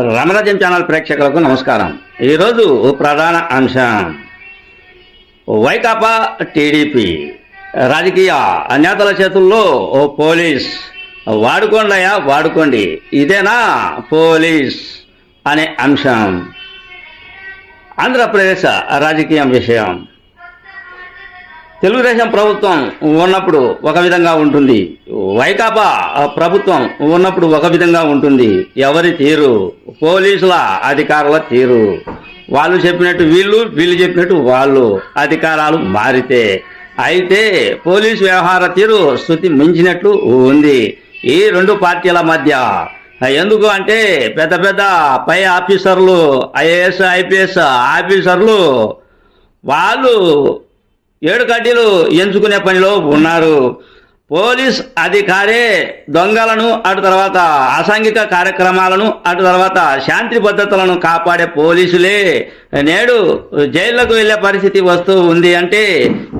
Ramarajyam channel ప్రేక్షకులకు నమస్కారం. ఈరోజు ప్రధాన అంశం వైకాపా టీడీపీ రాజకీయ నేతల చేతుల్లో ఓ పోలీస్ వాడుకోండియా వాడుకోండి. ఇదేనా పోలీస్ అనే అంశం. ఆంధ్రప్రదేశ్ రాజకీయం విషయం. తెలుగుదేశం ప్రభుత్వం ఉన్నప్పుడు ఒక విధంగా ఉంటుంది. వైకాపా ప్రభుత్వం ఉన్నప్పుడు ఒక విధంగా ఉంటుంది. ఎవరి తీరు? పోలీసుల అధికారుల తీరు. వాళ్ళు చెప్పినట్టు వీళ్ళు వీళ్ళు చెప్పినట్టు వాళ్ళు. అధికారాలు మారితే. అయితే పోలీసు వ్యవహార తీరు శృతి మించినట్లు ఉంది. ఈ రెండు పార్టీల మధ్య. ఎందుకు అంటే పెద్ద పెద్ద పై ఆఫీసర్లు ఐఏఎస్ ఐపీఎస్ ఆఫీసర్లు వాళ్ళు ఏడు కడ్డీలు ఎంచుకునే పనిలో ఉన్నారు. పోలీస్ అధికారే దొంగలను అటు తర్వాత అసాంఘిక కార్యక్రమాలను అటు తర్వాత శాంతి భద్రతలను కాపాడే పోలీసులే. నేడు జైళ్ళకు వెళ్ళే పరిస్థితి వస్తూ ఉంది అంటే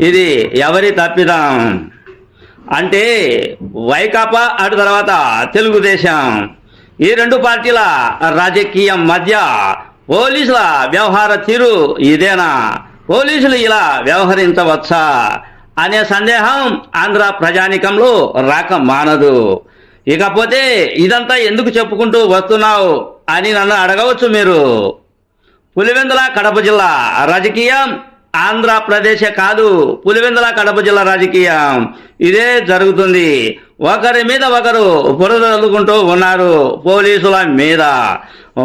ఇది ఎవరి తప్పిదం? అంటే వైకాపా అటు తర్వాత తెలుగుదేశం. ఈ రెండు పార్టీల రాజకీయం మధ్య పోలీసుల వ్యవహార తీరు ఇదేనా? పోలీసులు ఇలా వ్యవహరించవచ్చా అనే సందేహం ఆంధ్ర ప్రజానికంలో రాక మానదు. ఇకపోతే ఇదంతా ఎందుకు చెప్పుకుంటూ వస్తున్నావు అని నన్ను అడగవచ్చు మీరు. పులివెందుల కడప జిల్లా రాజకీయం ఆంధ్రప్రదేశే కాదు పులివెందుల కడప జిల్లా రాజకీయం. ఇదే జరుగుతుంది. ఒకరి మీద ఒకరు బురదలుకుంటూ ఉన్నారు పోలీసుల మీద.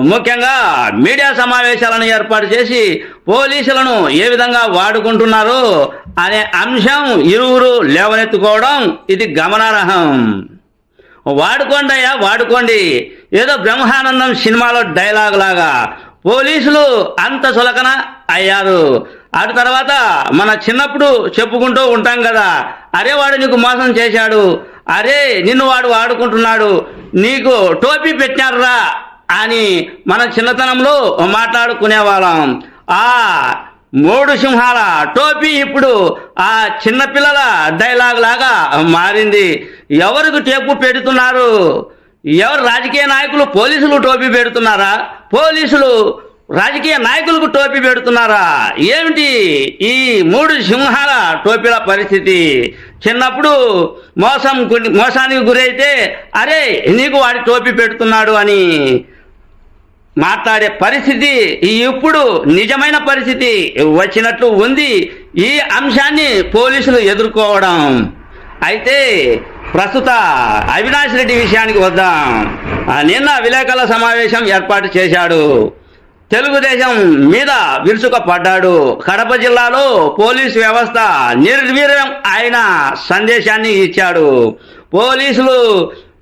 ముఖ్యంగా మీడియా సమావేశాలను ఏర్పాటు చేసి పోలీసులను ఏ విధంగా వాడుకుంటున్నారు అనే అంశం ఇరువురు లేవనెత్తుకోవడం ఇది గమనార్హం. వాడుకోండి అయ్యా వాడుకోండి. ఏదో బ్రహ్మానందం సినిమాలో డైలాగ్ లాగా పోలీసులు అంత సులకన అయ్యారు. అటు తర్వాత మన చిన్నప్పుడు చెప్పుకుంటూ ఉంటాం కదా అరే వాడు నీకు మోసం చేశాడు అరే నిన్ను వాడు వాడుకుంటున్నాడు నీకు టోపీ పెట్టారురా అని మన చిన్నతనంలో మాట్లాడుకునేవాళ్ళం. ఆ మూడు సింహాల టోపీ ఇప్పుడు ఆ చిన్నపిల్లల డైలాగ్ లాగా మారింది. ఎవరికి టేపు పెడుతున్నారు? ఎవరు రాజకీయ నాయకులు పోలీసులు టోపీ పెడుతున్నారా? పోలీసులు రాజకీయ నాయకులకు టోపీ పెడుతున్నారా? ఏమిటి ఈ మూడు సింహాల టోపీల పరిస్థితి? చిన్నప్పుడు మోసం మోసానికి గురైతే అరే నీకు వాడి టోపీ పెడుతున్నాడు అని మాట్లాడే పరిస్థితి ఇప్పుడు నిజమైన పరిస్థితి వచ్చినట్లు ఉంది ఈ అంశాన్ని పోలీసులు ఎదుర్కోవడం. అయితే ప్రస్తుత అవినాష్ రెడ్డి విషయానికి వద్దాం. నిన్న విలేకరుల సమావేశం ఏర్పాటు చేశాడు. తెలుగుదేశం మీద విరుచుక పడ్డాడు కడప జిల్లాలో పోలీసు వ్యవస్థ నిర్వీర్యం ఆయన సందేశాన్ని ఇచ్చాడు. పోలీసులు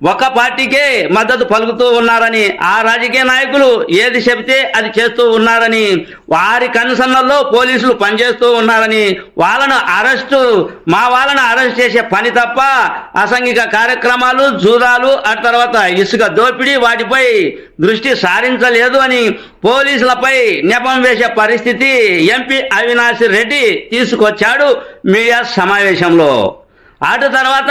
ఒక పార్టీకే మద్దతు పలుకుతూ ఉన్నారని ఆ రాజకీయ నాయకులు ఏది చెబితే అది చేస్తూ ఉన్నారని వారి కనుసన్నల్లో పోలీసులు పనిచేస్తూ ఉన్నారని వాళ్ళను అరెస్టు మా వాళ్ళను అరెస్ట్ చేసే పని తప్ప అసంఘిక కార్యక్రమాలు జూదాలు ఆ తర్వాత ఇసుక దోపిడీ వాటిపై దృష్టి సారించలేదు అని పోలీసులపై నెపం వేసే పరిస్థితి ఎంపీ అవినాష్ రెడ్డి తీసుకొచ్చాడు మీడియా సమావేశంలో. అటు తర్వాత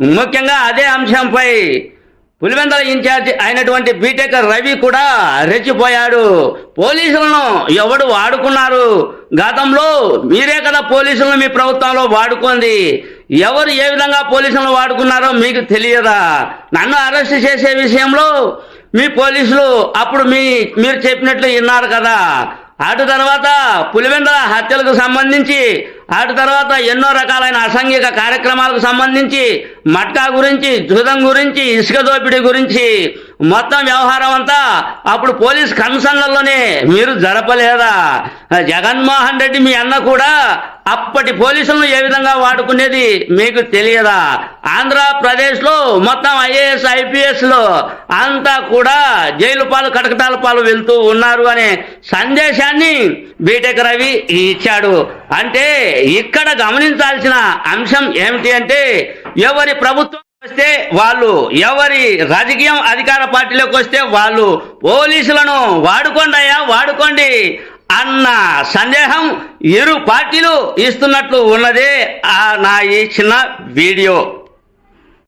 ముఖ్యంగా అదే అంశంపై పులివెందల ఇన్ఛార్జి అయినటువంటి బీటెక్ రవి కూడా రెచ్చిపోయాడు. పోలీసులను ఎవడు వాడుకున్నారు? గతంలో మీరే కదా పోలీసులను మీ ప్రభుత్వంలో వాడుకుంది. ఎవరు ఏ విధంగా పోలీసులను వాడుకున్నారో మీకు తెలియదా? నన్ను అరెస్ట్ చేసే విషయంలో మీ పోలీసులు అప్పుడు మీ మీరు చెప్పినట్లు విన్నారు కదా. అటు తర్వాత పులివెందల హత్యలకు సంబంధించి అటు తర్వాత ఎన్నో రకాలైన అసాంఘిక కార్యక్రమాలకు సంబంధించి మట్కా గురించి జూదం గురించి ఇసుక దోపిడీ గురించి మొత్తం వ్యవహారం అంతా అప్పుడు పోలీస్ కమిషన్లలోనే మీరు జరపలేదా? జగన్మోహన్ రెడ్డి మీ అన్న కూడా అప్పటి పోలీసులను ఏ విధంగా వాడుకునేది మీకు తెలియదా? ఆంధ్రప్రదేశ్లో మొత్తం ఐఏఎస్ ఐపీఎస్లో అంతా కూడా జైలు పాలు కటకటాల పాలు వెళ్తూ ఉన్నారు అనే సందేశాన్ని బీటెక్ రవి ఇచ్చాడు. అంటే ఇక్కడ గమనించాల్సిన అంశం ఏమిటి అంటే ఎవరి ప్రభుత్వం వస్తే వాళ్ళు ఎవరి రాజకీయం అధికార పార్టీలోకి వస్తే వాళ్ళు పోలీసులను వాడుకోండి అయ్యా వాడుకోండి అన్న సందేహం ఇరు పార్టీలు ఇస్తున్నట్లు ఉన్నదే ఆ నా ఈ చిన్న వీడియో.